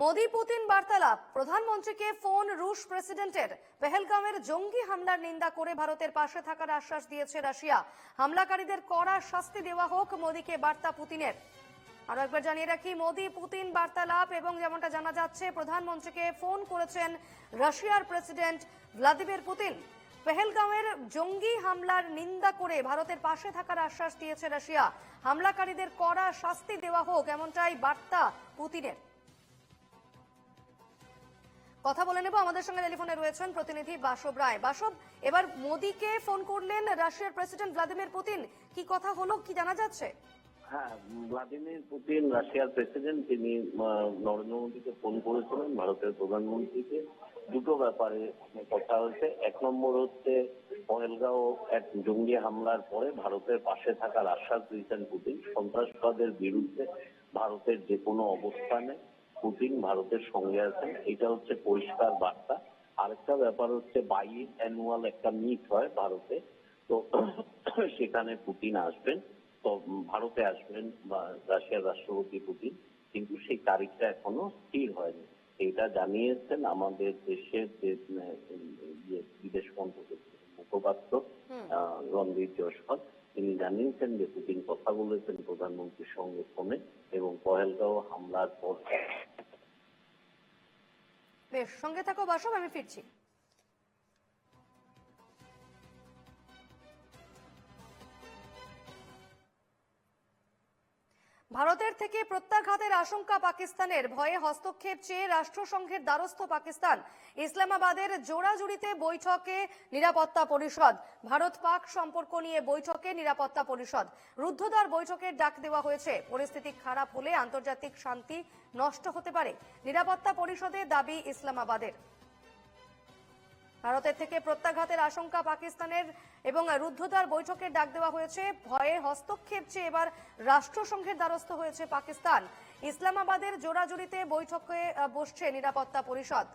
Modi Putin বার্তালাপ। প্রধানমন্ত্রীকে phone রুশ প্রেসিডেন্টের। পেহেলগামের জঙ্গি হামলার নিন্দা করে ভারতের পাশে থাকার আশ্বাস দিয়েছে রাশিয়া। হামলাকারীদের কড়া শাস্তি দেওয়া হোক, মোদিকে বার্তা পুতিনের। আরও একবার জানিয়ে রাখি, মোদি পুতিন বার্তালাপ এবং যেমনটা জানা যাচ্ছে, প্রধানমন্ত্রীকে ফোন করেছেন রাশিয়ার প্রেসিডেন্ট ভ্লাদিমির পুতিন। পেহেলগাঁওয়ের জঙ্গি হামলার নিন্দা করে ভারতের পাশে থাকার আশ্বাস দিয়েছে রাশিয়া। হামলাকারীদের কড়া শাস্তি দেওয়া হোক, এমনটাই বার্তা পুতিনের। কথা বলে নেব। আমাদের সঙ্গে টেলিফোনে রয়েছেন প্রতিনিধি বাসব রায়। বাসব, এবার মোদিকে ফোন করলেন রাশিয়ার প্রেসিডেন্ট ভ্লাদিমির পুতিন। কি কথা হলো, কি জানা যাচ্ছে? হ্যাঁ ভ্লাদিমির পুতিন রাশিয়ার প্রেসিডেন্ট। তিনি নরেন্দ্র মোদীকে ফোন করেছিলেন ভারতের প্রধানমন্ত্রীকে। দুটো ব্যাপারে কথা হয়েছে। এক নম্বর হচ্ছে, পহেলগাঁও এক জঙ্গি হামলার পরে ভারতের পাশে থাকার আশ্বাস দিয়েছেন পুতিন। সন্ত্রাসবাদের বিরুদ্ধে ভারতের যে কোনো অবস্থানে পুতিন ভারতের সঙ্গে আছেন এটা হচ্ছে পরিষ্কার বার্তা। আরেকটা ব্যাপার হচ্ছে বাই অ্যানুয়াল একটা মিট হয় ভারতে তো সেখানে পুতিন আসবেন তো ভারতে আসবেন বা রাশিয়ার রাষ্ট্রপতি পুতিন কিন্তু সেই তারিখটা এখনও স্থির হয়নি। এটা জানিয়েছেন আমাদের দেশের যে বিদেশ মন্ত্রকের মুখপাত্র রণবীর জয়সওয়াল তিনি জানিয়েছেন যে পুতিন কথা বলেছেন প্রধানমন্ত্রীর সঙ্গে ফোনে এবং পহেলগাঁও হামলার পর সঙ্গে থাকো বাসব আমি ফিরছি। ভারতের থেকে প্রত্যাঘাতের আশঙ্কা পাকিস্তানের। ভয়ে হস্তক্ষেপ চেয়ে রাষ্ট্রসংঘের দ্বারস্থ পাকিস্তান। ইসলামাবাদের জোড়াজুড়িতে বৈঠকে নিরাপত্তা পরিষদ। ভারত পাক সম্পর্ক নিয়ে বৈঠকে নিরাপত্তা পরিষদ। রুদ্ধদ্বার বৈঠকের ডাক দেওয়া হয়েছে। পরিস্থিতি খারাপ হলে আন্তর্জাতিক শান্তি নষ্ট হতে পারে। নিরাপত্তা পরিষদের দাবি ইসলামাবাদের। ভারতের থেকে প্রত্যাঘাতের আশঙ্কা পাকিস্তানের এবং রুদ্ধদ্বার বৈঠকের ডাক দেওয়া হয়েছে। ভয়ে হস্তক্ষেপ চেয়ে এবার রাষ্ট্রসংঘের দ্বারস্থ হয়েছে পাকিস্তান। ইসলামাবাদের জোড়াজুড়িতে বৈঠকে বসছে নিরাপত্তা পরিষদ।